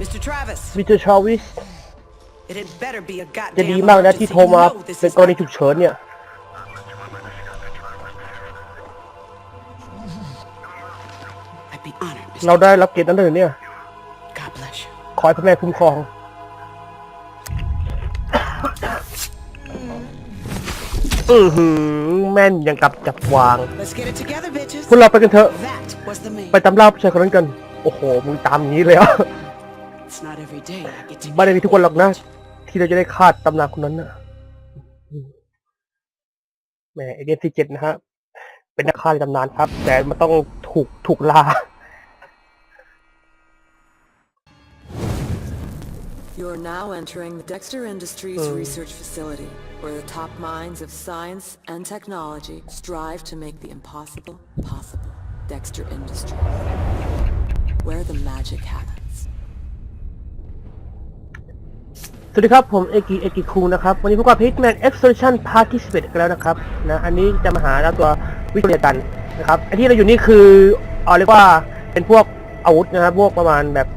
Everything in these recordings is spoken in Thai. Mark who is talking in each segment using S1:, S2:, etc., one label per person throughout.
S1: Mr. Travis,
S2: มิสเตอร์ชาวิส
S1: it had better be a
S2: จะดี
S1: goddamn
S2: มากนะที่
S1: emergency.
S2: โทร
S1: You
S2: มา
S1: know this
S2: เป็น
S1: is
S2: กรณี
S1: not-
S2: ฉุกเฉินเนี่ย
S1: I'd be honored, Mr.
S2: เราได้รับเกียรตินั้นเลยเนี่ย
S1: God bless you.
S2: ขอให้พระแม่คุ้มครอง อือหือแม่นยังกับจับวาง
S1: Let's get it together, bitches.
S2: พวกเราไปกันเถอะ
S1: That was the man.
S2: ไปตามล่าผู้ชายคนนั้นกัน โอ้โห มึงตามอย่างนี้เลยเหรอะ ไม่ได้มีทุกคนหรอกนะ ที่เราจะได้คาดตำนานคนนั้นนะแหมเอเดนซีเจ็ดนะฮะ เป็นนักฆ่าในตำนานครับ แต่มันต้องถูกถูกล่า
S3: You're now entering the Dexter Industries research facility, where the top minds of science and technology strive to make the impossible possible. Dexter Industries, where the magic happens.
S2: สวัสดีครับ ผมเอกิเอกิคุงนะครับ วันนี้พวกเราพิกแมนเอ็กซ์โซลูชันพาร์ทที่11กันแล้วนะครับนะอันนี้จะมาหาแล้วตัววิกเรียกันนะครับไอที่เราอยู่นี่คือเอาเรียกว่าเป็นพวกอาวุธนะครับพวกประมาณแบบ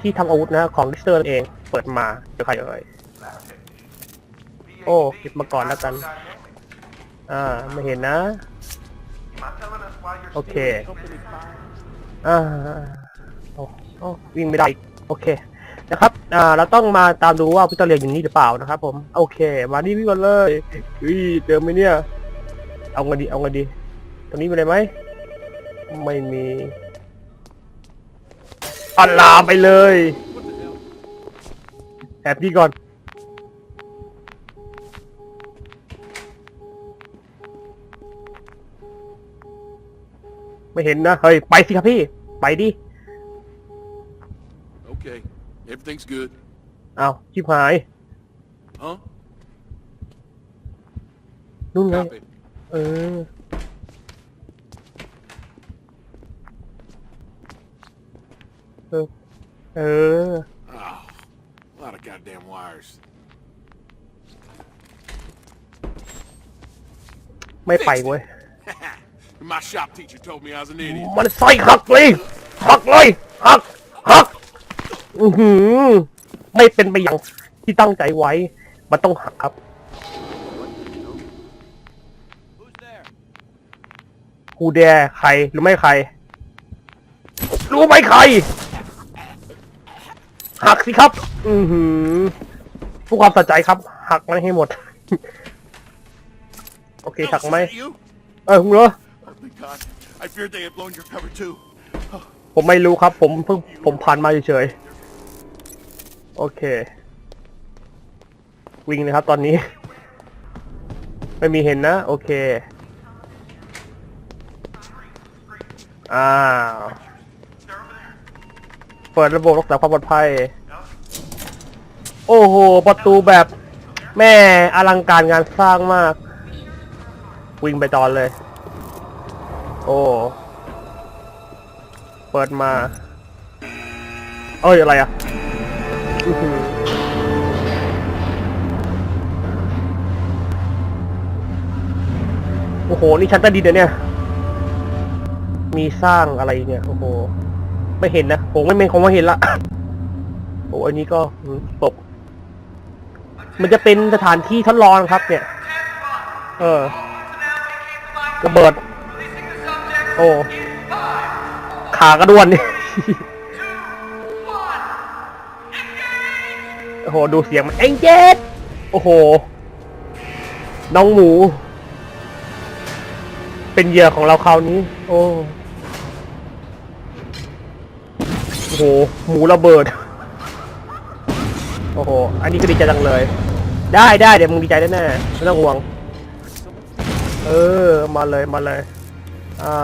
S2: ที่ทำอาวุธนะของดิสเตอร์เองเปิดมาเดี๋ยวใครเอ่ยโอ้เก็บมาก่อนแล้วกัน อ่าไม่เห็นนะ โอเคอ่าโอ้โอ้วิ่งไม่ได้ โอเค นะครับอ่าเราต้องมาตามดูว่าพิตาเรียอย่างนี้หรือเปล่านะครับ ผม โอเค มานี่พี่ก่อนเลยอุ้ยเจอไหมเนี่ย เอาไงดีเอาไงดี ตรงนี้มีอะไรไหม ไม่มีอัลลาไปเลยแอบพี่ก่อน ไม่เห็นนะ เฮ้ย ไปสิครับพี่ ไปดิ
S4: everything's good.
S2: เอาชิบหาย
S4: Huh?
S2: นู่นไง
S4: Copy.
S2: เออ เออ เออ
S4: Oh, a lot of goddamn wires.
S2: ไม่ไปเว้ย
S4: My shop teacher told me I was an idiot.
S2: มันใส่หักเลยหักเลยหักหัก อือหือ ไม่เป็นไปอย่างที่ตั้งใจไว้ มันต้องหักครับ กูแดใครหรือไม่ใคร รู้ไหมใคร หักสิครับ อือหือผู้ความสะใจครับ หักมันให้หมด โอเคหักไหม
S4: Oh, is that you?
S2: เออคุณเหรอ
S4: Oh, thank God. I feared they had blown your cover too.
S2: ผมไม่รู้ครับ ผมเพิ่งผมผ่านมาเฉยๆ โอเค วิ่งเลยครับตอนนี้ ไม่มีเห็นนะ โอเคอ้าวเปิดระบบรักษาความปลอดภัย โอ้โห ประตูแบบแม่อลังการงานสร้างมาก วิ่งไปตอนเลย โอ้ เปิดมา เอ้ย อะไรอะ โอ้โห นี่ชั้นใต้ดินเหรอเนี่ย มีสร้างอะไรเนี่ย โอ้โห ไม่เห็นนะ ผมไม่เมนคงไม่เห็นละ โอ้อันนี้ก็อืมตก มันจะเป็นสถานที่ทดลองครับ เนี่ย เออ ระเบิด โอ้ ขากระดวนนี่ โอ้โห ดูเสียงมันเอ็งเจ็ดโอ้โห น้องหมู เป็นเหยื่อของเราคราวนี้ โอ้โอ้โห หมูระเบิด โอ้โห อันนี้ก็ดีใจจังเลย ได้ได้เดี๋ยวมึงดีใจแน่ๆไม่ต้องห่วง เออ มาเลยมาเลย อ่า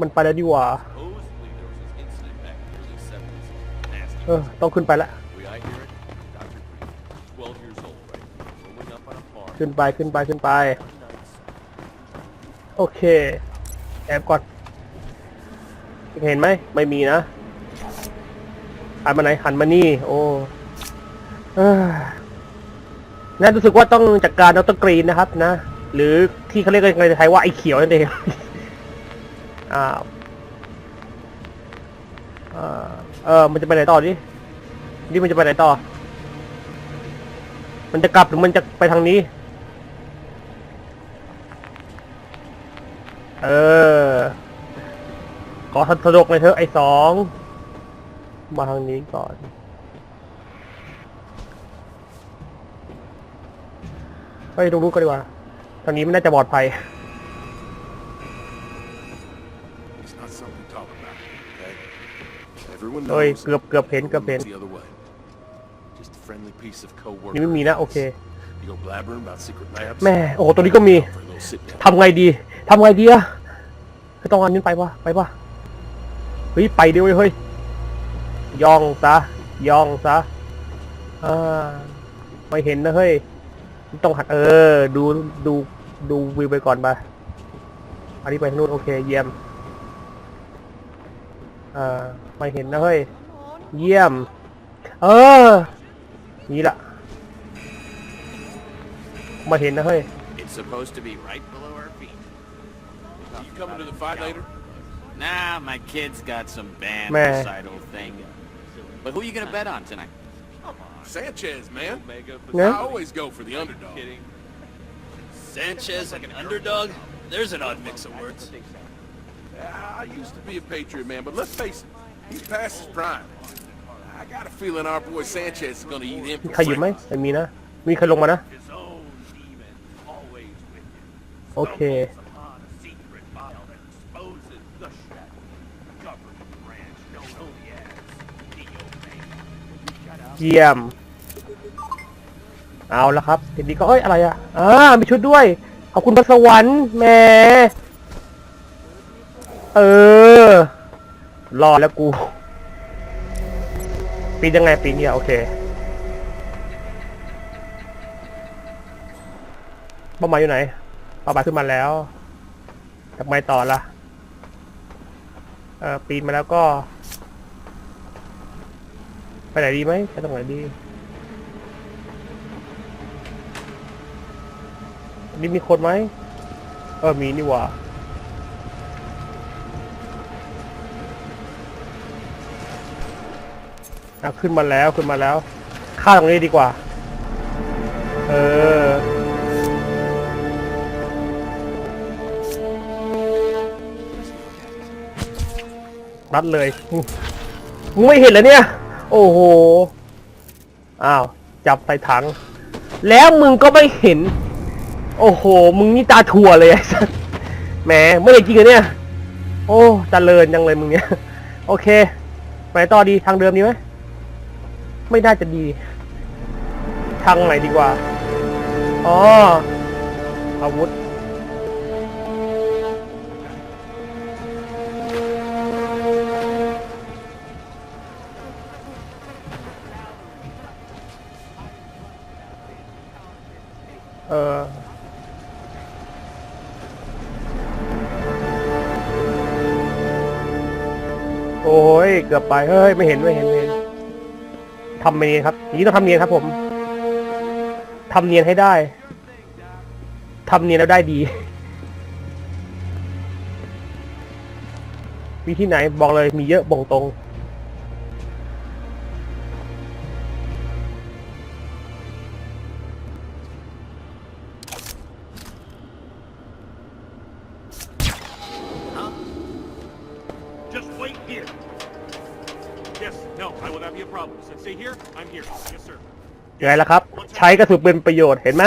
S2: มันไปแล้วดีกว่า เออ ต้องขึ้นไปละ ขึ้นไปขึ้นไปขึ้นไป โอเค แอบก่อน เห็นไหม ไม่มีนะหันมาไหนหันมานี่ โอ้น่ารู้สึกว่าต้องจัดการดรกรีนนะครับ นะ หรือที่เขาเรียกกันในไทยว่าไอ้เขียวนั่นเอง อ้าวอ่า เออ มันจะไปไหนต่อดินี่มันจะไปไหนต่อ มันจะกลับหรือมันจะไปทางนี้ เออ ขอสะดวกเลยเถอะไอ้สอง มาทางนี้ก่อนเฮ้ยตรงนู้นก็ดีกว่า ทางนี้มันน่าจะปลอดภัย
S4: Everyone
S2: เฮ้ย
S4: knows
S2: เกือบเกือบเห็นเกือบเห็น
S4: the other way. Just a friendly piece of co-work.
S2: นี่ไม่มีนะ โอเค
S4: You go blabbering about secret labs.
S2: แม่ โอ้โหตัวนี้ก็มี
S4: For a little sit down.
S2: ทำไงดี ทำไงดีอะไม่ต้องอันนี้ไปปะไปปะเฮ้ย ไปดิเว้ยเฮ้ยย่องซะย่องซะ อ่า ไม่เห็นนะเฮ้ย ต้องหักเออ ดู ดู ดูวิวไปก่อนไปอันนี้ไปทางนู้นโอเค เยี่ยม อ่า ไม่เห็นนะเฮ้ย เยี่ยม เออ นี่ละไม่เห็นนะเฮ้ย
S5: It's supposed to be right below our feet.
S4: You coming to the fight later?
S5: Nah, my kid's got some band
S2: Man.
S5: recital thing. But who you gonna bet on tonight?
S4: Sanchez, man.
S6: Omega
S4: I
S2: Yeah.
S4: always go for the underdog.
S6: kidding.
S7: Sanchez like an underdog? There's an odd mix of words.
S4: Yeah, I used to be a Patriot, man, but let's face it, he's past his prime. I got a feeling our boy Sanchez is gonna eat him
S2: มี
S4: for
S2: ใครอยู่ไหม
S4: breakfast.
S2: ไม่มีนะ มีใครลงมานะ
S6: His own demon always with him.
S2: โอเค
S6: Upon a secret file that exposes the shadow. Government branch known only as the Omega.
S2: เยี่ยม เอาแล้วครับทีนี้ก็เอ้ยอะไรอะอ่ามีชุดด้วย ขอบคุณพระสวรรค์แหมเออ รอดแล้วกู ปีนยังไงปีนเนี่ยโอเคเป้าหมายอยู่ไหนเป้าหมายขึ้นมาแล้วทำไมต่อละเออปีนมาแล้วก็ ไปไหนดีไหมไปตรงไหนดีนี่มีคนไหมเออมีนี่หว่า อะขึ้นมาแล้วขึ้นมาแล้วฆ่าตรงนี้ดีกว่า เออ รัดเลยมึงไม่เห็นแล้วเนี่ย โอ้โห อ้าว จับใส่ถัง แล้วมึงก็ไม่เห็น โอ้โห มึงนี่ตาถั่วเลยไอ้สัสแหมไม่ได้จริงเหรอเนี่ย โอ้เจริญจังเลยมึงเนี่ย โอเค ไปต่อดีทางเดิมดีไหม ไม่น่าจะดี ทางไหนดีกว่า อ๋อ อาวุธ เออโอ้ย เกือบไป เฮ้ย ไม่เห็น ไม่เห็นไม่เห็น ทำเนียนครับอย่างนี้ต้องทำเนียนครับ ผมทำเนียนให้ได้ทำเนียนแล้วได้ดีมีที่ไหนบอกเลยมีเยอะบ่งตรง ยังไงล่ะครับ ใช้กระสุนเป็นประโยชน์เห็นไหม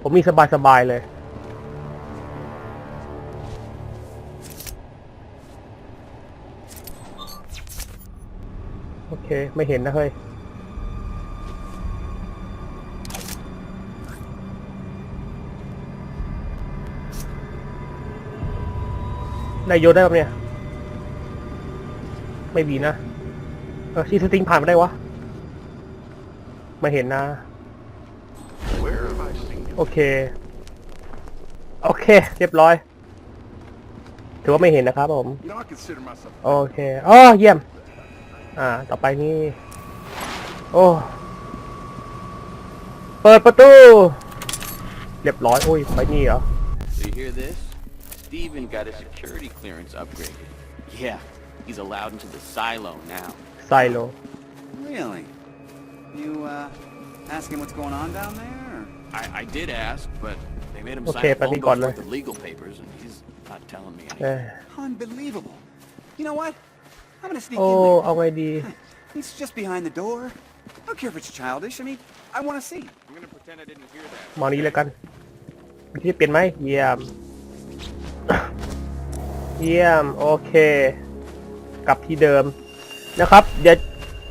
S2: ผมมีสบายๆเลย โอเค ไม่เห็นนะเฮ้ยได้โยนได้ปะเนี่ย ไม่มีนะ เออชีสติงผ่านมาได้วะ ไม่เห็นนะ
S4: Where have I seen him?
S2: โอเค โอเค เรียบร้อย ถือว่าไม่เห็นนะครับผม
S4: You know, I consider myself
S2: โอเคอ๋อเยี่ยม อ่า ต่อไปนี่ โอ้ เปิดประตู เรียบร้อย โอ้ย ไปนี่เหรอ
S5: So you hear this? Steven got his security clearance upgraded. Yeah, he He's allowed into the silo now.
S2: ไซโล
S8: Really? You, uh, ask him what's going on down there? Or?
S5: I, I did ask, but they made him
S2: Okay,
S5: sign a
S2: but he
S5: phone
S2: got
S5: book
S2: le-
S5: with the legal papers, and he's not telling me
S2: เอ
S5: anything.
S2: อ
S8: Unbelievable. You know what? I'm gonna sneak
S2: โอ้
S8: in there.
S2: เอาไงดี
S8: He's just behind the door. I don't care if it's childish. I mean, I want to see.
S5: I'm gonna pretend I didn't hear that.
S2: มานี้เลยกันที่เปลี่ยนไหมเยี่ยม เยี่ยม โอเค กลับที่เดิมนะครับ เดี๋ยว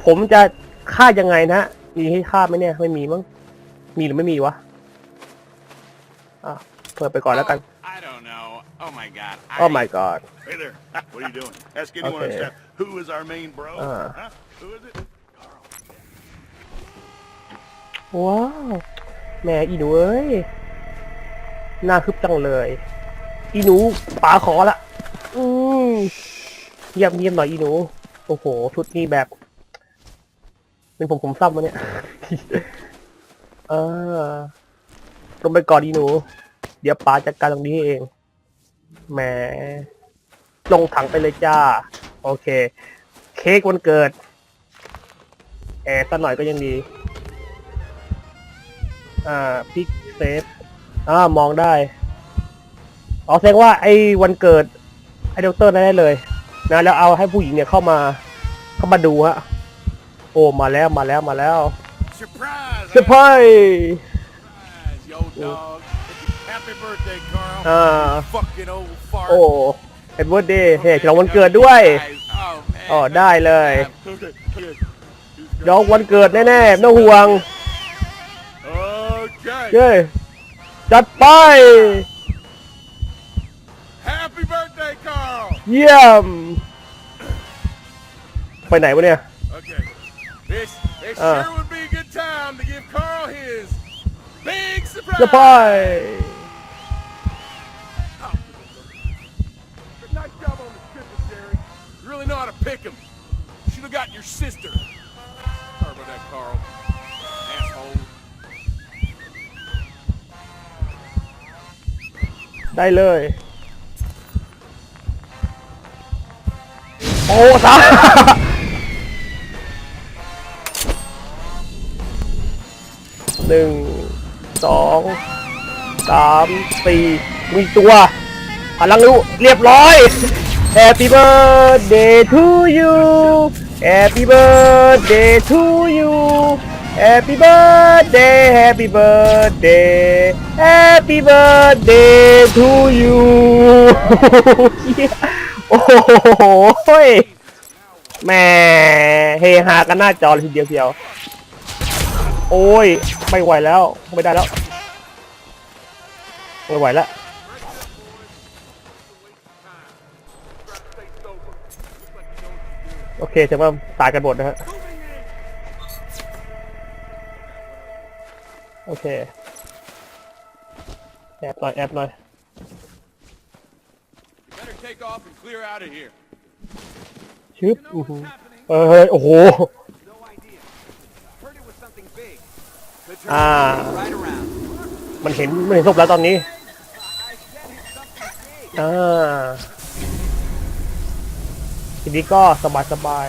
S2: ผมจะ ฆ่ายังไงนะมีให้ฆ่าไหมเนี่ยไม่มีมั้งมีหรือไม่มีวะอะเปิดไปก่อนแล้วกัน
S5: Oh, I don't know. Oh my god. I,
S2: โอ้ my god
S6: Hey there. What are you doing? Ask anyone on
S2: Okay.
S6: staff. Who is our main bro?
S2: Uh.
S6: Huh? Who is it?
S2: ว้าวแหม่อีหนูเอ้ยหน้าคึบจังเลย อีหนูป๋าขอละ อืมเงียบเงียบหน่อยอีหนู โอ้โหชุดนี้แบบ เป็นผมผมซ้ำมาเนี่ย เออลงไปก่อนอีหนู เดี๋ยวป๋าจัดการตรงนี้ให้เอง แหม ลงถังไปเลยจ้า โอเค เค้กวันเกิด แอร์สักหน่อยก็ยังดี อ่าพิกเซฟอ่ามองได้ อ๋อแสดงว่าไอ้วันเกิด ไอ้ดอกเตอร์ได้เลย นะ แล้วเอาให้ผู้หญิงเนี่ยเข้ามา เข้ามาดูฮะ โอ้มาแล้วมาแล้วมาแล้ว
S4: Surprise!
S2: เซอร์ไพรส์
S4: Surprise, yo dog. Happy birthday, Carl.
S2: อ่า
S4: Fucking old fart.
S2: โอ้เฮปปี้เบิร์ดเดย์เฮ้ยฉลองวันเกิดด้วย
S4: Oh, man.
S2: อ๋อได้เลย
S6: Okay. Kid.
S2: ดอกวันเกิดแน่ๆไม่ต้องห่วง
S4: Okay.
S2: เย้จัดไป
S4: Happy birthday, Carl.
S2: เยี่ยม ไปไหนวะเนี่ย
S4: Okay. This, it
S2: Uh.
S4: sure would be a good time to give Carl his big surprise.
S2: เซอร์ไพรส์
S4: Nice job on the strippers, Jerry. You really know how to pick 'em. Should have gotten your sister. Sorry about that, Carl. Asshole.
S2: ได้เลย โอ้สา หนึ่งสองสามสี่มีตัวพลังรู้เรียบร้อย Happy birthday to you Happy birthday to you Happy birthday Happy birthday Happy birthday to you โอ้โหแม่เฮฮากันหน้าจอเลยทีเดียวเชียว โอ้ย ไม่ไหวแล้ว ไม่ได้แล้ว ไม่ไหวแล้ว โอเคถือว่าตายกันหมดนะฮะ โอเค แอบหน่อย แอบหน่อย
S4: You better take off and clear out of here.
S2: ชึบอื้อหือเฮ้ยโอ้โห
S8: No idea. Heard it was something big. Could turn
S2: Ah.
S8: right around.
S2: มันเห็นมันเห็นศพแล้วตอนนี้อ่าทีนี้ก็สบายสบาย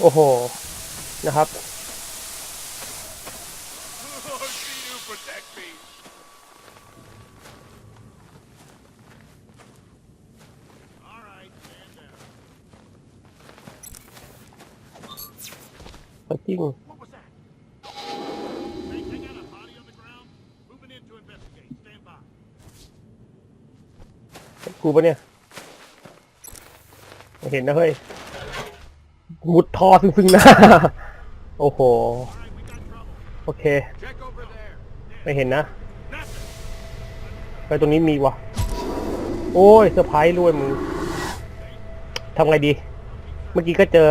S2: โอ้โห นะครับ
S4: Oh, see you protect me.
S2: จริง
S6: What was that? They, they got a body on the ground. Moving in to
S2: กูปะเนี่ยไม่เห็นนะเฮ้ยมุดทอซึ่งซึ่งหน้า โอ้โห โอเค ไม่เห็นนะไปตรงนี้มีวะโอ้ยเซอร์ไพรส์ด้วยมึงทำไงดี เมื่อกี้ก็เจอ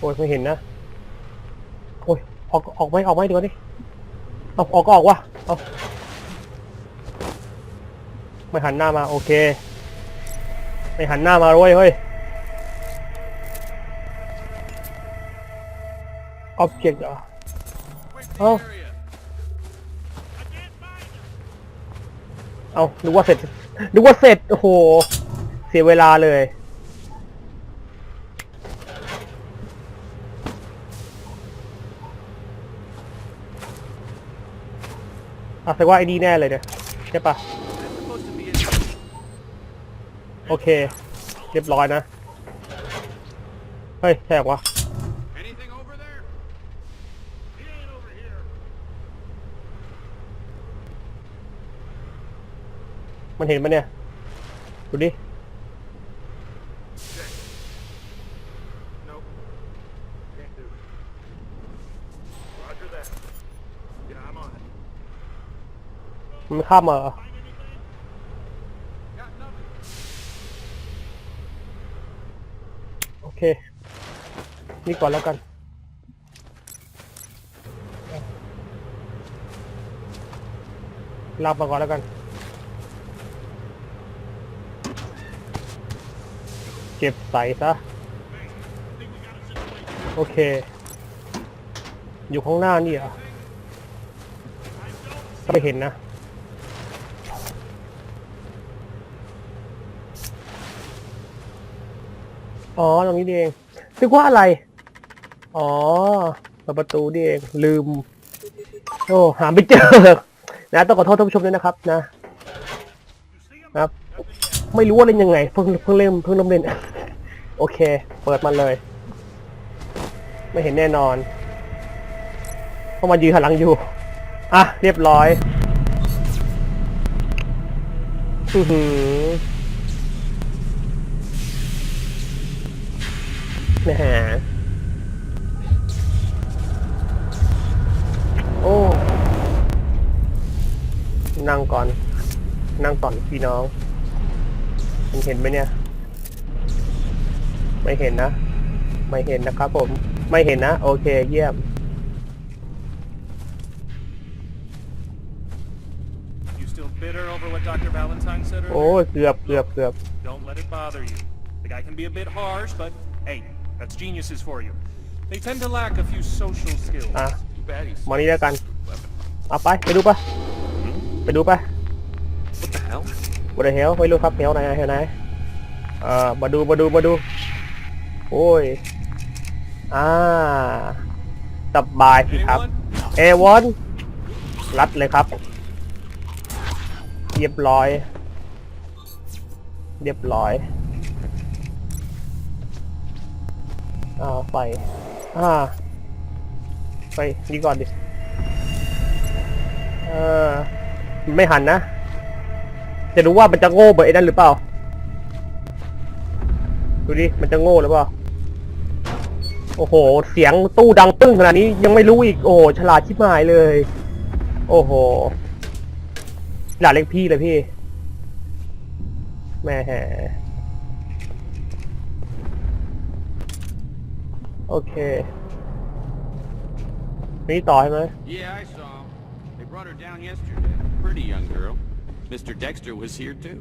S2: โอ้ยไม่เห็นนะ โอ้ยออกออกไหมออกไหมเดี๋ยวดิเอาออกก็ออกวะเอาไม่หันหน้ามาโอเค ไม่หันหน้ามาเลยเฮ้ย ออบเจกต์เหรอเอ้าเอานึกว่าเสร็จนึกว่าเสร็จ โอ้โห เสียเวลาเลย อะแสดงว่าไอ้นี่แน่เลยเนี่ยใช่ปะโอเค เรียบร้อยนะ เฮ้ยใช่เหรอวะมันเห็นปะเนี่ย ดูดิ มันข้ามมาโอเค นี่ก่อนแล้วกันรับมาก่อนแล้วกันเก็บใส่ซะ โอเค อยู่ข้างหน้านี่เหรอก็ไม่เห็นนะ อ๋อตรงนี้เองนึกว่าอะไร อ๋อประตูนี่เองลืม โอ้หาไม่เจอนะต้องขอโทษท่านผู้ชมด้วยนะครับ นะ ครับ ไม่รู้ว่าเล่นยังไงเพิ่งเพิ่งเล่นเพิ่งเริ่มเล่นโอเค เปิดมาเลย ไม่เห็นแน่นอนเพราะมันยืนหันหลังอยู่อะเรียบร้อยอือหือ นะฮะ โอ้ นั่งก่อน นั่งก่อนพี่น้องมันเห็นไหมเนี่ย ไม่เห็นนะ ไม่เห็นนะครับผม ไม่เห็นนะ โอเค เยี่ยม
S6: You still bitter over what Dr. Valentine said
S2: โอ้
S6: earlier?
S2: ยเกือบเกือบเกือบ
S6: Don't let it bother you. The guy can be a bit harsh, but hey, that's geniuses for you. They tend to lack a few social skills.
S2: อะ
S4: Too bad he's
S2: มานี่แล้วกันเอาไปไปดูปะไปดูปะ
S5: What the hell?
S2: บริเฮลไม่รู้ครับเฮลไหนเฮลไหนเอ่อมาดูมาดูมาดู โอ้ย อ่าสบายสิครับ
S6: Anyone?
S2: เอวอนรัดเลยครับ เรียบร้อย เรียบร้อย อ่าไฟอ่าไฟนี่ก่อนดิ เออ ไม่หันนะ จะรู้ว่ามันจะโง่แบบไอ้นั่นหรือเปล่า ดูดิ มันจะโง่หรือเปล่า โอ้โห เสียงตู้ดังตึ้งขนาดนี้ยังไม่รู้อีก โอ้ฉลาดชิบหายเลย โอ้โหหลาเล็กพี่เลยพี่ แม่แฮ โอเคนี่ต่อใช่ไหม
S5: Yeah, I saw him. They brought her down yesterday. Pretty young girl. Mr. Dexter was here too.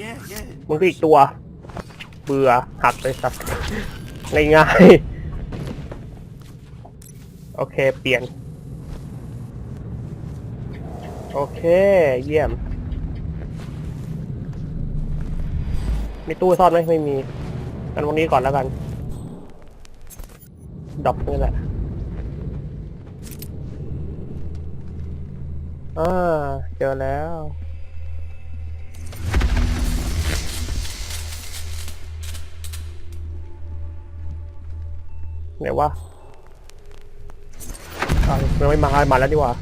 S5: Yeah, yeah.
S2: มึงก็อีกตัว เบื่อหักเลยสักง่ายๆโอเค เปลี่ยน โอเค เยี่ยม มีตู้ซ่อนไหมไม่มีกันวันนี้ก่อนแล้วกัน ดรอปนี่แหละอ่าเจอแล้ว ไหนวะอ้าวมันไม่มา มาแล้วดีกว่า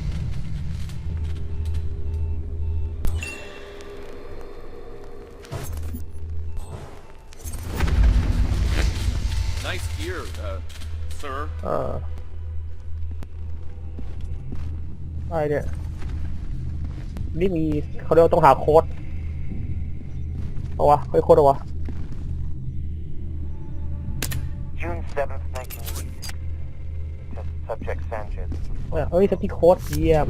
S4: nice gear, uh, sir.
S2: เอออะไรเนี่ย นี่มีเขาเรียกว่าต้องหาโค้ดเอาวะเฮ้ยโค้ดเอาวะ
S9: June 7th, 1980. Test subject Sanchez.
S2: เอ้ยสติโค้ดเยี่ยม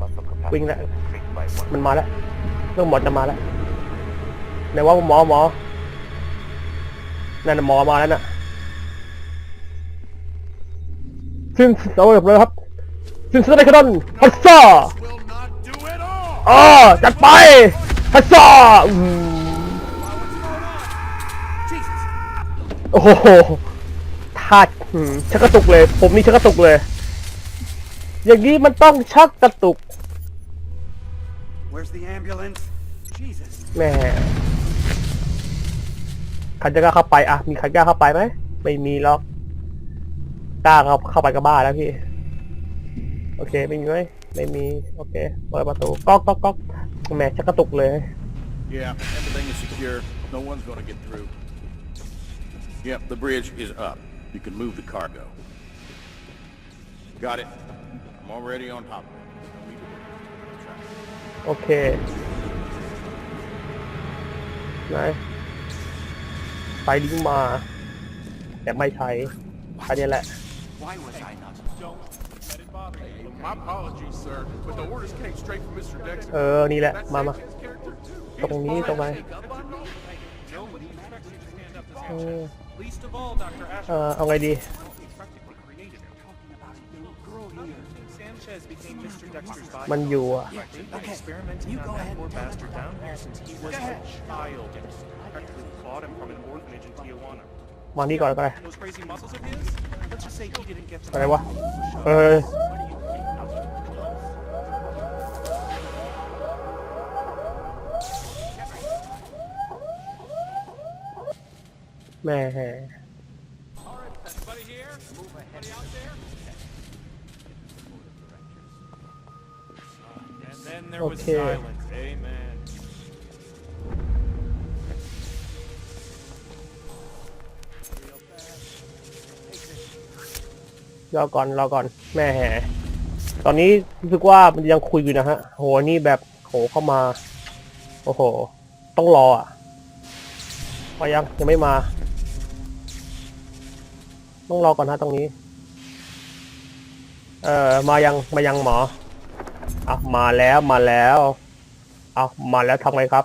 S9: Muscle capacity
S2: Wing that.
S9: increased by one.
S2: มันมาแล้วเรื่องหมอจะมาแล้วไหนว่าหมอหมอนั่นน่ะหมอมาแล้วน่ะ ซินเอาเรียบร้อยครับซินสไนคดอนฮัสซ่า
S4: Will not do it all!
S2: อ๋อจัดไปฮัสซ่าอืมโอ้โหทาดอืมชักกระตุกเลย ผมนี่ชักกระตุกเลย อย่างนี้มันต้องชักกระตุก
S8: Where's the ambulance? Jesus.
S2: แหม่ใครจะกล้าเข้าไปอะ มีใครกล้าเข้าไปไหม ไม่มีหรอก กล้าเข้าเข้าไปก็บ้าแล้วพี่ โอเคไม่มีไหมไม่มี โอเคเปิดประตูก๊อกก๊อกก๊อกแหม่ชักกระตุกเลย
S4: Yeah, everything is secure. No one's gonna get through. Yep, the bridge is up. You can move the cargo. Got it. I'm already on top of it. Don't need to worry. Try.
S2: โอเคไหนไฟลิงก์มา แต่ไม่ใช้อันนี้แหละ
S8: Why was I not?
S4: My apologies, sir, but the orders came straight from Mr. Dexter.
S2: เออ นี่แหละ
S4: That's
S2: มามา
S4: Sanchez character, too.
S2: ตรงนี้ตรงไหนเออ
S6: Least of all, Dr. Ash
S2: เออเอาไงดี
S6: practically created him. Sanchez became Mr. Dexter's body.
S2: มันอยู่อะ
S6: They've been experimenting on that poor bastard down here since he was a child. Practically bought him from an orphanage in Tijuana.
S2: มานี่ก่อนก็ได้
S6: Those crazy muscles of his? Let's just say he didn't get to
S2: อะไรวะเออแม่
S6: Anybody here? Anybody out
S2: รอก่อนรอก่อนแม่แห่ตอนนี้รู้สึกว่ามันยังคุยอยู่นะฮะ โหนี่แบบโหเข้ามา โอ้โห ต้องรออะมายังยังไม่มา ต้องรอก่อนฮะตรงนี้ เอ่อมายังมายังหมออะมาแล้วมาแล้วเอามาแล้วทำไงครับ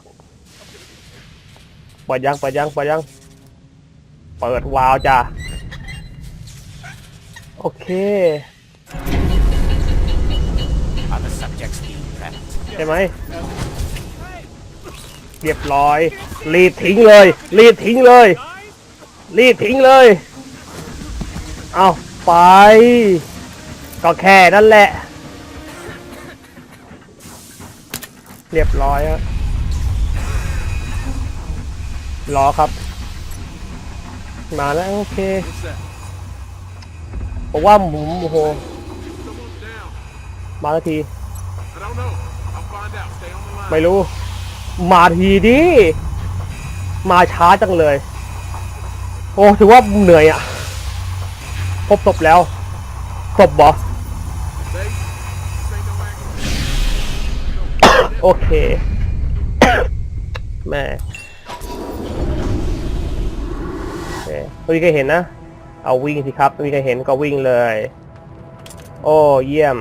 S2: เปิดยังเปิดยังเปิดยัง เปิดวาล์วจ้ะ โอเค
S7: Are the subjects being prepped?
S2: ใช่ไหมเรียบร้อย รีดทิ้งเลย รีดทิ้งเลย รีดทิ้งเลย เอาไป ก็แค่นั่นแหละ เรียบร้อยฮะรอครับ มาแล้ว โอเค
S4: What's that?
S2: ผมว่าผมโอ้โหมาที ไม่รู้ มาทีดิมาช้าจังเลย โอ้ถือว่าเหนื่อยอะ่ะ พบศพแล้วครบ
S4: บอ
S2: โอเค แม่โอเคเมื่อกี้เห็นนะ เอาวิ่งสิครับไม่มีใครเห็นก็วิ่งเลย โอ้เยี่ยม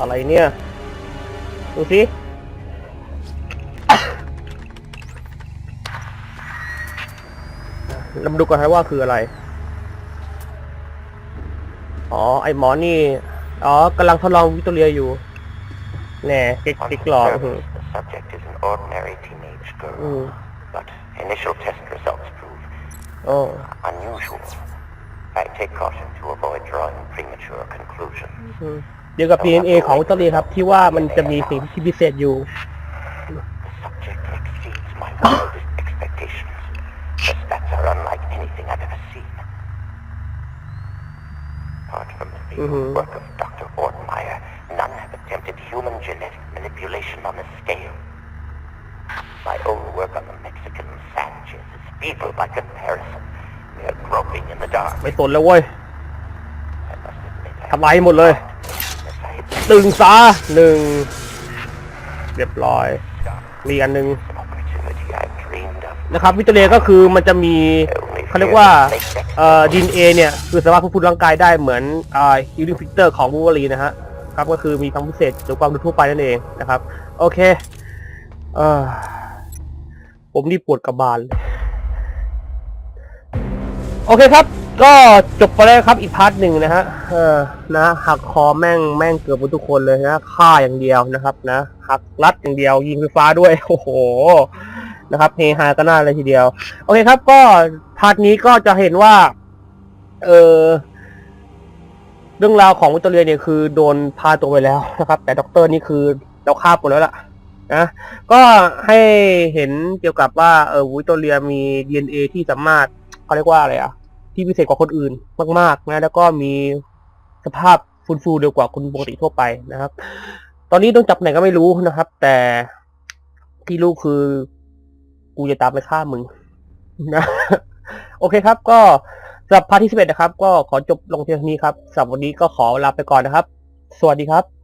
S2: อะไรเนี่ย ดูสิเรามาดูกันนะว่าคืออะไร อ๋อ ไอหมอนี่ อ๋อกำลังทดลองวิกตอเรียอยู่ แน่เก๊ก
S9: On
S2: เก๊กหลอก
S9: surface, the subject is an ordinary teenage girl,
S2: Mm.
S9: but initial test results prove
S2: โอ้
S9: unusual. I take caution to avoid drawing premature conclusions.
S2: อืมเดียวกับ DNA ของวิกตอเรียครับ ที่ว่ามันจะมีสิ่งที่พิเศษอยู่
S9: The subject exceeds my wildest expectations. The stats are unlike anything I've ever seen. Apart from the faithful
S2: Mhm.
S9: work of Dr. Ortmeyer, none have attempted human genetic manipulation on this scale. My own work on the Mexican Sanchez is feeble by comparison. We are groping in the dark.
S2: ไม่สนแล้วเว้ย
S9: I must admit I
S2: ทำลายหมดเลย
S9: as I had
S2: ตึงซาหนึ่งเรียบร้อยมีอันหนึ่ง
S9: opportunity I dreamed of.
S2: นะครับวิตาเลียก็คือมันจะมีเขาเรียกว่าเอ่อดีเอเนี่ยคือสามารถควบคุมร่างกายได้เหมือนอ่าฮิลลิ่งฟิกเตอร์ของบูเวอรีนะฮะครับก็คือมีความพิเศษหรือความโดยทั่วไปนั่นเองนะครับ โอเคเออผมนี่ปวดกระบาลเลย โอเคครับ ก็จบไปแล้วครับอีกพาร์ทหนึ่งนะฮะเออนะหักคอแม่งแม่งเกือบหมดทุกคนเลยนะฆ่าอย่างเดียวนะครับ นะหักรัดอย่างเดียว ยิงไฟฟ้าด้วยโอ้โหนะครับเฮฮากันหน้าเลยทีเดียว โอเคครับ ก็พาร์ทนี้ก็จะเห็นว่า เออเรื่องราวของวิตเตอเรียเนี่ยคือโดนพาตัวไปแล้วนะครับ แต่ด็อกเตอร์นี่คือเราฆ่าหมดแล้วล่ะนะก็ให้เห็นเกี่ยวกับว่าเออวิตเตอเรียมี DNA ที่สามารถ เขาเรียกว่าอะไรอะที่พิเศษกว่าคนอื่นมาก ๆ นะ แล้วก็มีสภาพฟูฟูเร็วกว่าคนปกติทั่วไปนะครับ ตอนนี้ต้องจับไหนก็ไม่รู้นะครับ แต่ที่รู้คือ กูจะตามไปฆ่ามึงนะโอเคครับ ก็สำหรับพาร์ทที่สิบเอ็ดนะครับ ก็ขอจบลงเพียงเท่านี้ครับสำหรับวันนี้ก็ขอลาไปก่อนนะครับ สวัสดีครับ